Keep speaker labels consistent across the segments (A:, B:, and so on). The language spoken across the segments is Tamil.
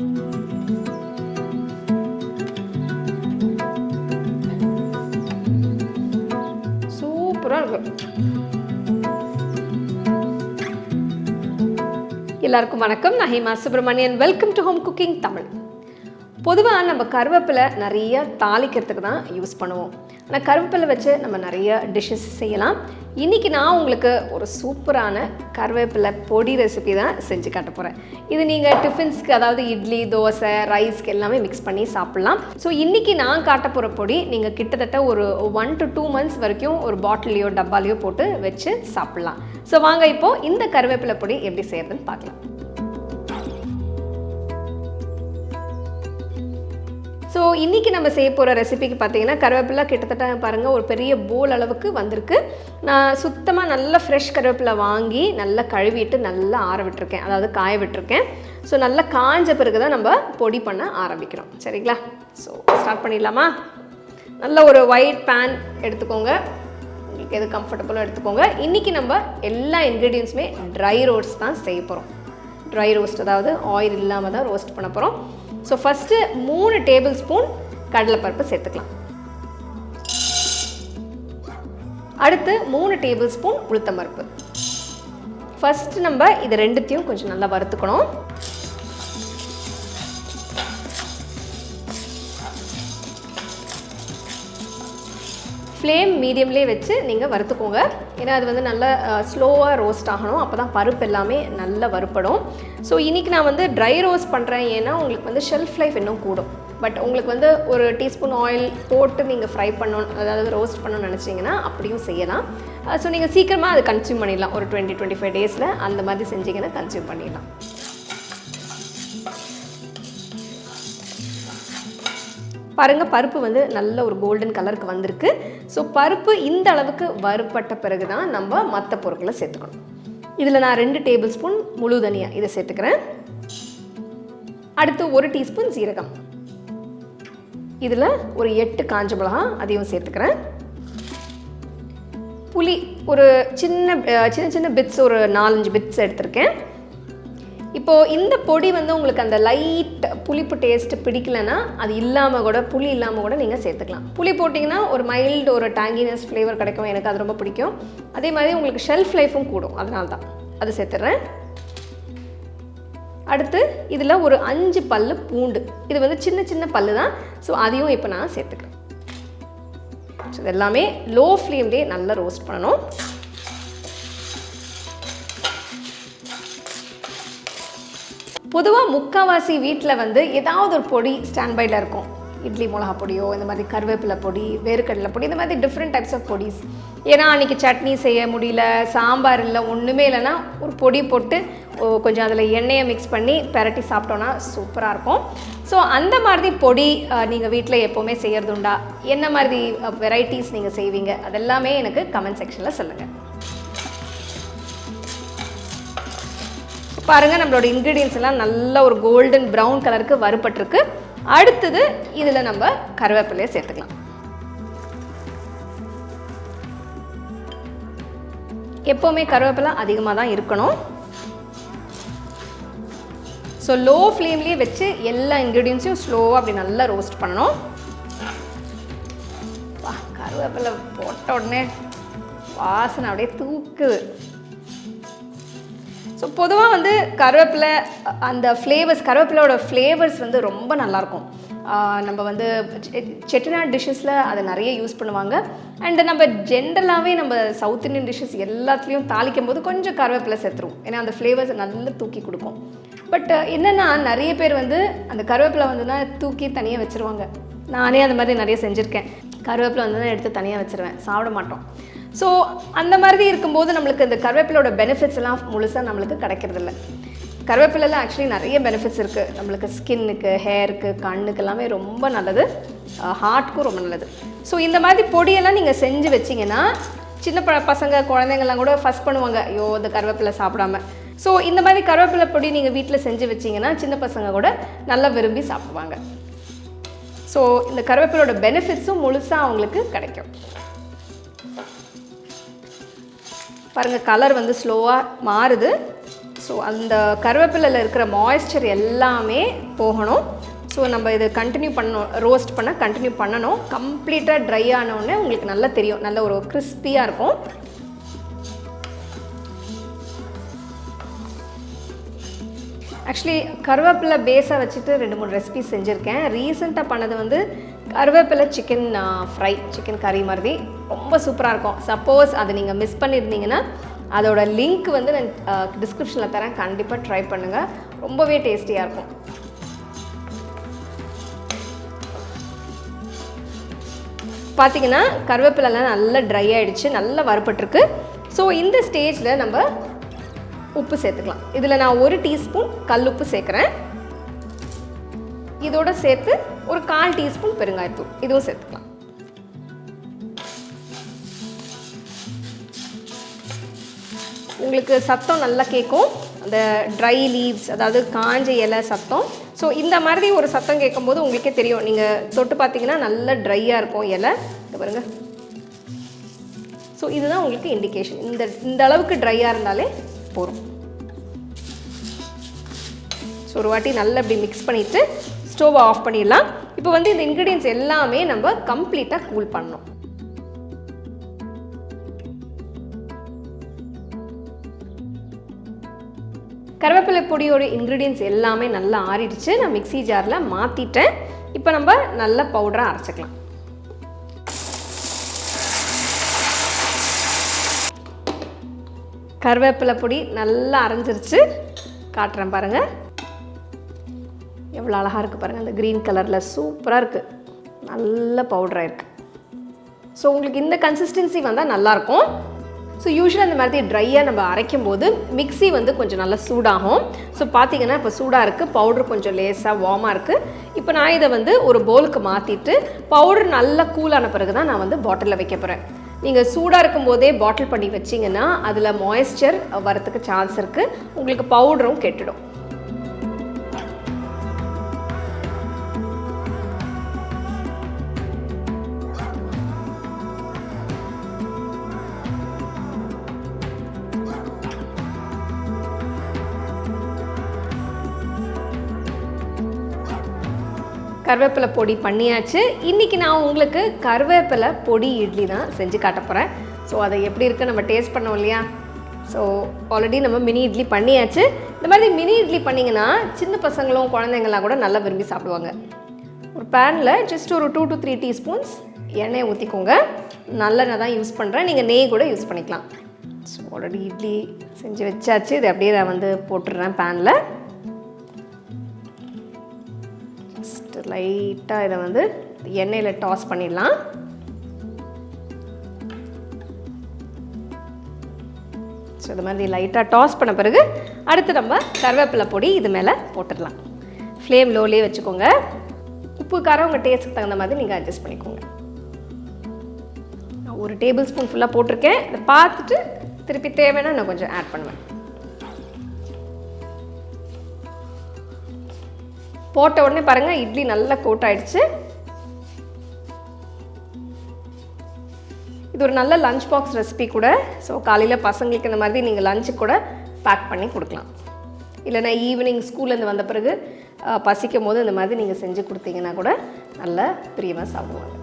A: சூப்பராக இருக்கும் எல்லாருக்கும் வணக்கம். நான் Hema Subramanian. Welcome to home cooking Tamil. பொதுவாக நம்ம கருவேப்பிலை நிறைய தாளிக்கிறதுக்கு தான் யூஸ் பண்ணுவோம். ஆனால் கருவேப்பிலை வச்சு நம்ம நிறைய டிஷ்ஷஸ் செய்யலாம். இன்றைக்கி நான் உங்களுக்கு ஒரு சூப்பரான கருவேப்பிலை பொடி ரெசிபி தான் செஞ்சு காட்ட போகிறேன் இது நீங்கள் டிஃபின்ஸ்க்கு அதாவது இட்லி தோசை ரைஸ்க்கு எல்லாமே மிக்ஸ் பண்ணி சாப்பிட்லாம். ஸோ இன்றைக்கி நான் காட்ட போகிற பொடி நீங்கள் கிட்டத்தட்ட ஒரு ஒன் டு டூ மந்த்ஸ் வரைக்கும் ஒரு பாட்டிலையோ டப்பாலையோ போட்டு வச்சு சாப்பிட்லாம். ஸோ வாங்க இப்போது இந்த கருவேப்பிலை பொடி எப்படி செய்யறதுன்னு பார்க்கலாம். ஸோ இன்றைக்கி நம்ம செய்ய போகிற ரெசிபிக்கு பார்த்தீங்கன்னா கருவேப்பிலை கிட்டத்தட்ட பாருங்கள் ஒரு பெரிய போல் அளவுக்கு வந்திருக்கு. நான் சுத்தமாக நல்ல ஃப்ரெஷ் கருவேப்பிலை வாங்கி நல்லா கழுவிட்டு நல்லா ஆற விட்டுருக்கேன். அதாவது காய விட்டுருக்கேன். ஸோ நல்லா காஞ்ச பிறகு தான் நம்ம பொடி பண்ண ஆரம்பிக்கிறோம். சரிங்களா? ஸோ ஸ்டார்ட் பண்ணிடலாமா? நல்ல ஒரு ஒயிட் பேன் எடுத்துக்கோங்க. உங்களுக்கு எது கம்ஃபர்டபுளாக எடுத்துக்கோங்க. இன்றைக்கி நம்ம எல்லா இன்க்ரீடியன்ஸுமே ட்ரை ரோஸ்ட் தான் செய்ய போகிறோம் ட்ரை ரோஸ்ட் அதாவது ஆயில் இல்லாமல் தான் ரோஸ்ட் பண்ண போகிறோம் ஸோ ஃபஸ்ட்டு மூணு டேபிள் ஸ்பூன் கடலைப்பருப்பு சேர்த்துக்கலாம். அடுத்து மூணு டேபிள் ஸ்பூன் உளுத்தம்பருப்பு. ஃபஸ்ட்டு நம்ம இது ரெண்டுத்தையும் கொஞ்சம் நல்லா வறுத்துக்கணும். ஃப்ளேம் மீடியம்லேயே வச்சு நீங்கள் வறுத்துக்கோங்க. ஏன்னா அது வந்து நல்லா ஸ்லோவாக ரோஸ்ட் ஆகணும். அப்போ தான் பருப்பு எல்லாமே நல்லா வறுப்படும் ஸோ இன்றைக்கி நான் வந்து ட்ரை ரோஸ்ட் பண்ணுறேன் ஏன்னா உங்களுக்கு வந்து ஷெல்ஃப் லைஃப் இன்னும் கூடும். பட் உங்களுக்கு வந்து ஒரு டீஸ்பூன் ஆயில் போட்டு நீங்கள் ஃப்ரை பண்ணணும் அதாவது ரோஸ்ட் பண்ணணும்னு நினச்சிங்கன்னா அப்படியும் செய்யலாம். ஸோ நீங்கள் சீக்கிரமாக அதை கன்சியூம் பண்ணிடலாம். ஒரு டுவெண்ட்டி டுவெண்ட்டி ஃபைவ் டேஸில் அந்த மாதிரி செஞ்சீங்கன்னா கன்சியூம் பண்ணிடலாம். பாருங்கள் பருப்பு வந்து நல்ல ஒரு கோல்டன் கலருக்கு வந்திருக்கு. ஸோ பருப்பு இந்த அளவுக்கு வறுப்பட்ட பிறகு தான் நம்ம மற்ற பொருட்களை சேர்த்துக்கணும். இதில் நான் ரெண்டு டேபிள் ஸ்பூன் முழு தனியா இதை சேர்த்துக்கிறேன். அடுத்து ஒரு டீஸ்பூன் சீரகம். இதில் ஒரு எட்டு காஞ்ச மிளகா அதையும் சேர்த்துக்கிறேன். புளி ஒரு சின்ன சின்ன சின்ன பிட்ஸ் ஒரு நாலஞ்சு பிட்ஸ் எடுத்திருக்கேன். இப்போது இந்த பொடி வந்து உங்களுக்கு அந்த லைட் புளிப்பு டேஸ்ட் பிடிக்கலன்னா அது இல்லாமல் கூட புளி இல்லாமல் கூட நீங்கள் சேர்த்துக்கலாம். புளி போட்டிங்கன்னா ஒரு மைல்டு ஒரு டேங்கினஸ் ஃப்ளேவர் கிடைக்கும். எனக்கு அது ரொம்ப பிடிக்கும். அதே மாதிரி உங்களுக்கு ஷெல்ஃப் லைஃபும் கூடும். அதனால தான் அது சேர்த்துட்றேன் அடுத்து இதில் ஒரு அஞ்சு பல் பூண்டு. இது வந்து சின்ன சின்ன பல்லு தான். ஸோ அதையும் இப்போ நான் சேர்த்துக்கிறேன். ஸோ இது எல்லாமே லோ ஃப்ளேம்லேயே நல்லா ரோஸ்ட் பண்ணணும். பொதுவாக முக்கால்வாசி வீட்டில் வந்து ஏதாவது ஒரு பொடி ஸ்டாண்ட்பையில் இருக்கும். இட்லி மிளகா பொடியோ இந்த மாதிரி கருவேப்பிலை பொடி வேர்க்கடலை பொடி இந்த மாதிரி டிஃப்ரெண்ட் டைப்ஸ் ஆஃப் பொடிஸ். ஏன்னா அன்றைக்கி சட்னி செய்ய முடியல சாம்பார் இல்லை ஒன்றுமே இல்லைன்னா ஒரு பொடி போட்டு கொஞ்சம் அதில் எண்ணெயை மிக்ஸ் பண்ணி பெரட்டி சாப்பிட்டோன்னா சூப்பராக இருக்கும். ஸோ அந்த மாதிரி பொடி நீங்கள் வீட்டில் எப்போவுமே செய்கிறது உண்டா? என்ன மாதிரி வெரைட்டிஸ் நீங்கள் செய்வீங்க? அதெல்லாமே எனக்கு கமெண்ட் செக்ஷனில் சொல்லுங்கள் பாருங்கள் நம்மளோட இன்க்ரீடியன்ஸ் எல்லாம் நல்ல ஒரு கோல்டன் ப்ரௌன் கலருக்கு வறுபட்டிருக்கு. அடுத்தது இதில் நம்ம கருவேப்பிலையை சேர்த்துக்கலாம். எப்போவுமே கருவேப்பிலை அதிகமாக தான் இருக்கணும். ஸோ லோ ஃப்ளேம்லேயே வச்சு எல்லா இன்க்ரீடியன்ஸையும் ஸ்லோவாக அப்படி நல்லா ரோஸ்ட் பண்ணணும். வா கருவேப்பிலை போட்ட உடனே வாசனை அப்படியே தூக்குது. ஸோ பொதுவாக வந்து கருவேப்பிலை அந்த ஃப்ளேவர்ஸ் கருவேப்பிலோட ஃப்ளேவர்ஸ் வந்து ரொம்ப நல்லாயிருக்கும் நம்ம வந்து செட்டிநாட் டிஷ்ஷஸில் அதை நிறைய யூஸ் பண்ணுவாங்க. அண்டு நம்ம ஜென்ரலாகவே நம்ம சவுத் இந்தியன் டிஷ்ஷஸ் எல்லாத்துலேயும் தாளிக்கும் போது கொஞ்சம் கருவேப்பிலை சேர்த்துருவோம். ஏன்னா அந்த ஃப்ளேவர்ஸை நல்லா தூக்கி கொடுக்கும். பட் என்னென்னா நிறைய பேர் வந்து அந்த கருவேப்பிலை வந்து தான் தூக்கி தனியாக வச்சுருவாங்க. நானே அந்த மாதிரி நிறைய செஞ்சுருக்கேன். கருவேப்பிலை வந்து தான் எடுத்து தனியாக வச்சுருவேன். சாப்பிட மாட்டோம். ஸோ அந்த மாதிரி இருக்கும்போது நம்மளுக்கு இந்த கருவேப்பிலோட பெனிஃபிட்ஸ் எல்லாம் முழுசாக நம்மளுக்கு கிடைக்கிறதில்ல. கருவேப்பிலையில் ஆக்சுவலி நிறைய பெனிஃபிட்ஸ் இருக்குது நம்மளுக்கு ஸ்கின்னுக்கு ஹேருக்கு கண்ணுக்கு எல்லாமே ரொம்ப நல்லது. ஹார்ட்க்கும் ரொம்ப நல்லது. ஸோ இந்த மாதிரி பொடியெல்லாம் நீங்கள் செஞ்சு வச்சிங்கன்னா சின்ன ப பசங்க குழந்தைங்கள்லாம் கூட ஃபஸ்ட் பண்ணுவாங்க. ஐயோ இந்த கருவேப்பிலை சாப்பிடாம. ஸோ இந்த மாதிரி கருவேப்பிலை பொடி நீங்கள் வீட்டில் செஞ்சு வச்சிங்கன்னா சின்ன பசங்க கூட நல்லா விரும்பி சாப்பிடுவாங்க. ஸோ இந்த கருவேப்பிலோட பெனிஃபிட்ஸும் முழுசாக அவங்களுக்கு கிடைக்கும். பாருங்கள் கலர் வந்து ஸ்லோவாக மாறுது. ஸோ அந்த கருவேப்பிலையில் இருக்கிற மாய்ஸ்சர் எல்லாமே போகணும். ஸோ நம்ம இது கண்டினியூ பண்ணணும் ரோஸ்ட் பண்ண கண்டினியூ பண்ணணும். கம்ப்ளீட்டாக ட்ரை ஆனோடனே உங்களுக்கு நல்லா தெரியும். நல்ல ஒரு கிறிஸ்பியாக இருக்கும். ஆக்சுவலி கருவேப்பிலை பேஸாக வச்சுட்டு ரெண்டு மூணு ரெசிபி செஞ்சுருக்கேன். ரீசெண்டாக பண்ணது வந்து கருவேப்பிலை சிக்கன் ஃப்ரை சிக்கன் கறி மாதிரி. ரொம்ப சூப்பராக இருக்கும். சப்போஸ் அதை நீங்கள் மிஸ் பண்ணியிருந்தீங்கன்னா அதோட லிங்க் வந்து நான் டிஸ்கிரிப்ஷனில் தரேன். கண்டிப்பாக ட்ரை பண்ணுங்கள் ரொம்பவே டேஸ்டியாக இருக்கும். பார்த்தீங்கன்னா கருவேப்பிலெலாம் நல்லா ட்ரை ஆகிடுச்சு நல்லா வறுபட்டுருக்கு. ஸோ இந்த ஸ்டேஜில் நம்ம உப்பு சேர்த்துக்கலாம். இதில் நான் ஒரு டீஸ்பூன் கல் உப்பு சேர்க்குறேன். இதோட சேர்த்து ஒரு கால் டீஸ்பூன் பெருங்காயத்தூள். இதுவும் சேர்த்துக்கலாம். உங்களுக்கு சத்தம் நல்லா கேட்கும் அந்த ட்ரை லீவ்ஸ் அதாவது காஞ்ச இலை சத்தம். ஸோ இந்த மாதிரி ஒரு சத்தம் கேட்கும்போது உங்களுக்கே தெரியும். நீங்கள் தொட்டு பார்த்தீங்கன்னா நல்லா ட்ரையாக இருக்கும் இலை. இந்த பாருங்கள் ஸோ இதுதான் உங்களுக்கு இண்டிகேஷன் இந்த இந்த அளவுக்கு ட்ரையாக இருந்தாலே போதும். ஸோ ஒரு வாட்டி நல்லா இப்படி மிக்ஸ் பண்ணிவிட்டு ஸ்டோவை ஆஃப் பண்ணிடலாம். இப்போ வந்து இந்த இன்க்ரீடியன்ஸ் எல்லாமே நம்ம கம்ப்ளீட்டாக கூல் பண்ணணும். கருவேப்பிலை பொடியோட இன்க்ரீடியன்ஸ் எல்லாமே நல்லா ஆறிடுச்சு. நான் மிக்ஸி ஜாரில் மாற்றிட்டேன் இப்போ நம்ம நல்ல பவுடராக அரைச்சிக்கலாம். கருவேப்பிலை பொடி நல்லா அரைஞ்சிருச்சு. காட்டுறேன் பாருங்கள் எவ்வளோ அழகாக இருக்குது பாருங்கள் அந்த க்ரீன் கலரில் சூப்பராக இருக்குது நல்ல பவுடராக இருக்குது ஸோ உங்களுக்கு இந்த கன்சிஸ்டன்சி வந்தால் நல்லாயிருக்கும் ஸோ யூஸ்வலாக இந்த மாதிரி ட்ரையாக நம்ம அரைக்கும் போது மிக்ஸி வந்து கொஞ்சம் நல்லா சூடாகும். ஸோ பார்த்தீங்கன்னா இப்போ சூடாக இருக்குது பவுடர் கொஞ்சம் லேஸாக வார்மாக இருக்குது இப்போ நான் இதை வந்து ஒரு பவுலுக்கு மாற்றிட்டு பவுடர் நல்லா கூலான பிறகு தான் நான் வந்து பாட்டிலில் வைக்க போகிறேன் நீங்கள் சூடாக இருக்கும் போதே பாட்டில் பண்ணி வச்சிங்கன்னா அதில் மாய்ஸ்சர் வரத்துக்கு சான்ஸ் இருக்குது உங்களுக்கு பவுடரும் கெட்டுடும். கருவேப்பிலை பொடி பண்ணியாச்சு. இன்றைக்கி நான் உங்களுக்கு கருவேப்பிலை பொடி இட்லி தான் செஞ்சு காட்ட போகிறேன் ஸோ அதை எப்படி இருக்கு நம்ம டேஸ்ட் பண்ணோம் இல்லையா? ஸோ ஆல்ரெடி நம்ம மினி இட்லி பண்ணியாச்சு. இந்த மாதிரி மினி இட்லி பண்ணிங்கன்னா சின்ன பசங்களும் குழந்தைங்களாம் கூட நல்லா விரும்பி சாப்பிடுவாங்க. ஒரு பேனில் ஜஸ்ட் ஒரு டூ டு த்ரீ டீஸ்பூன்ஸ் எண்ணெய் ஊற்றிக்கோங்க நல்லெண்ணெய் தான் யூஸ் பண்ணுறேன் நீங்கள் நெய் கூட யூஸ் பண்ணிக்கலாம். ஸோ ஆல்ரெடி இட்லி செஞ்சு வச்சாச்சு. இது அப்படியே நான் வந்து போட்டுடுறேன் பேனில் லைட்டாக இதை வந்து எண்ணெயில் டாஸ் பண்ணிடலாம். ஸோ இது மாதிரி லைட்டாக டாஸ் பண்ண பிறகு அடுத்து நம்ம கருவேப்பிலை பொடி இது மேலே போட்டுடலாம். ஃப்ளேம் லோலே வச்சுக்கோங்க. உப்பு காரம் உங்கள் டேஸ்ட்டுக்கு தகுந்த மாதிரி நீங்கள் அட்ஜஸ்ட் பண்ணிக்கோங்க. நான் ஒரு டேபிள் ஸ்பூன் ஃபுல்லாக போட்டிருக்கேன். இதை பார்த்துட்டு திருப்பி தேவைன்னா நான் கொஞ்சம் ஆட் பண்ணுவேன். போட்ட உடனே பாருங்கள் இட்லி நல்லா கோட் ஆயிடுச்சு இது ஒரு நல்ல லஞ்ச் பாக்ஸ் ரெசிபி கூட. ஸோ காலையில் பசங்களுக்கு இந்த மாதிரி நீங்கள் லஞ்சு கூட பேக் பண்ணி கொடுக்கலாம். இல்லைன்னா ஈவினிங் ஸ்கூல்லேருந்து வந்த பிறகு பசிக்கும் போது இந்த மாதிரி நீங்கள் செஞ்சு கொடுத்தீங்கன்னா கூட நல்ல பிரியமாக சாப்பிடுவாங்க.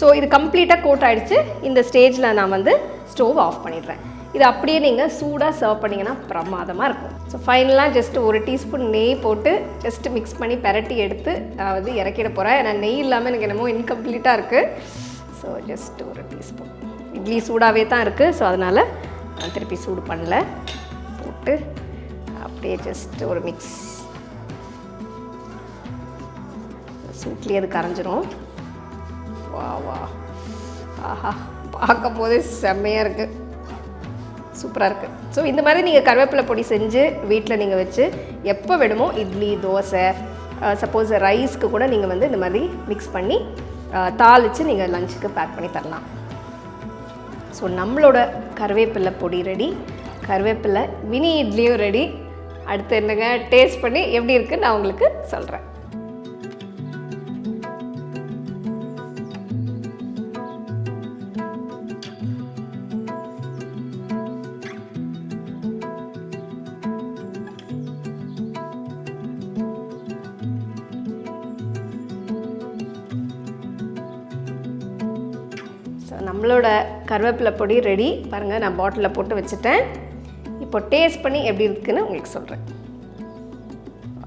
A: ஸோ இது கம்ப்ளீட்டாக கோட் ஆகிடுச்சு இந்த ஸ்டேஜில் நான் வந்து ஸ்டோவ் ஆஃப் பண்ணிடுறேன். இது அப்படியே நீங்கள் சூடாக சர்வ் பண்ணிங்கன்னா பிரமாதமாக இருக்கும். ஸோ ஃபைனலாக ஜஸ்ட் ஒரு டீஸ்பூன் நெய் போட்டு ஜஸ்ட் மிக்ஸ் பண்ணி பெரட்டி எடுத்து நான் வந்து இறக்கிட போகிறேன் ஏன்னா நெய் இல்லாமல் எனக்கு என்னமோ இன்கம்ப்ளீட்டாக இருக்குது ஸோ ஜஸ்ட் ஒரு டீஸ்பூன் இட்லி சூடாகவே தான் இருக்குது ஸோ அதனால் நான் திருப்பி சூடு பண்ணல. போட்டு அப்படியே ஜஸ்ட் ஒரு மிக்ஸ் சூட்லேயே அது கரைஞ்சிரும். வா வா. ஆஹா பார்க்கும் போதே செம்மையாக இருக்குது சூப்பராக இருக்குது ஸோ இந்த மாதிரி நீங்கள் கருவேப்பிலை பொடி செஞ்சு வீட்டில் நீங்கள் வச்சு எப்போ வேணுமோ இட்லி தோசை சப்போஸ் ரைஸ்க்கு கூட நீங்கள் வந்து இந்த மாதிரி மிக்ஸ் பண்ணி தாளித்து நீங்கள் லஞ்சுக்கு பேக் பண்ணி தரலாம். ஸோ நம்மளோட கருவேப்பிலை பொடி ரெடி கருவேப்பிலை மினி இட்லியும் ரெடி அடுத்து என்னங்க? டேஸ்ட் பண்ணி எப்படி இருக்குன்னு நான் உங்களுக்கு சொல்கிறேன் நம்மளோட கருவேப்பிலை பொடி ரெடி பாருங்கள் நான் பாட்டிலில் போட்டு வச்சுட்டேன். இப்போ டேஸ்ட் பண்ணி எப்படி இருக்குன்னு உங்களுக்கு சொல்கிறேன்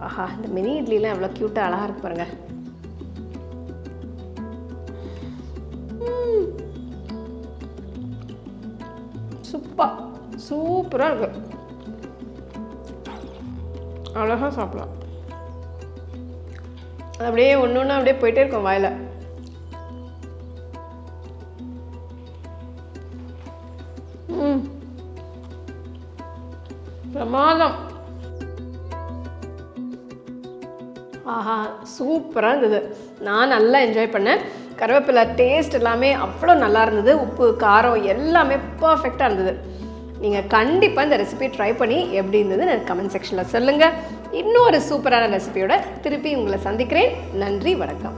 A: ஆஹா இந்த மினி இட்லிலாம் எவ்வளோ க்யூட்டாக அழகாக இருக்கு பாருங்க. சூப்பர் சூப்பராக இருக்கு. அழகாக சாப்பிடலாம். அப்படியே ஒன்று ஒன்று அப்படியே போயிட்டே இருக்கும் வாயில். பிரமாதம். ஆஹா சூப்பராக இருந்தது. நான் நல்லா என்ஜாய் பண்ணேன். கருவேப்பிலை டேஸ்ட் எல்லாமே அவ்வளோ நல்லா இருந்தது. உப்பு காரம் எல்லாமே பர்ஃபெக்டாக இருந்தது. நீங்கள் கண்டிப்பாக இந்த ரெசிபி ட்ரை பண்ணி எப்படி இருந்ததுன்னு கமெண்ட் செக்ஷனில் சொல்லுங்கள் இன்னொரு சூப்பரான ரெசிபியோட திருப்பி உங்களை சந்திக்கிறேன். நன்றி வணக்கம்.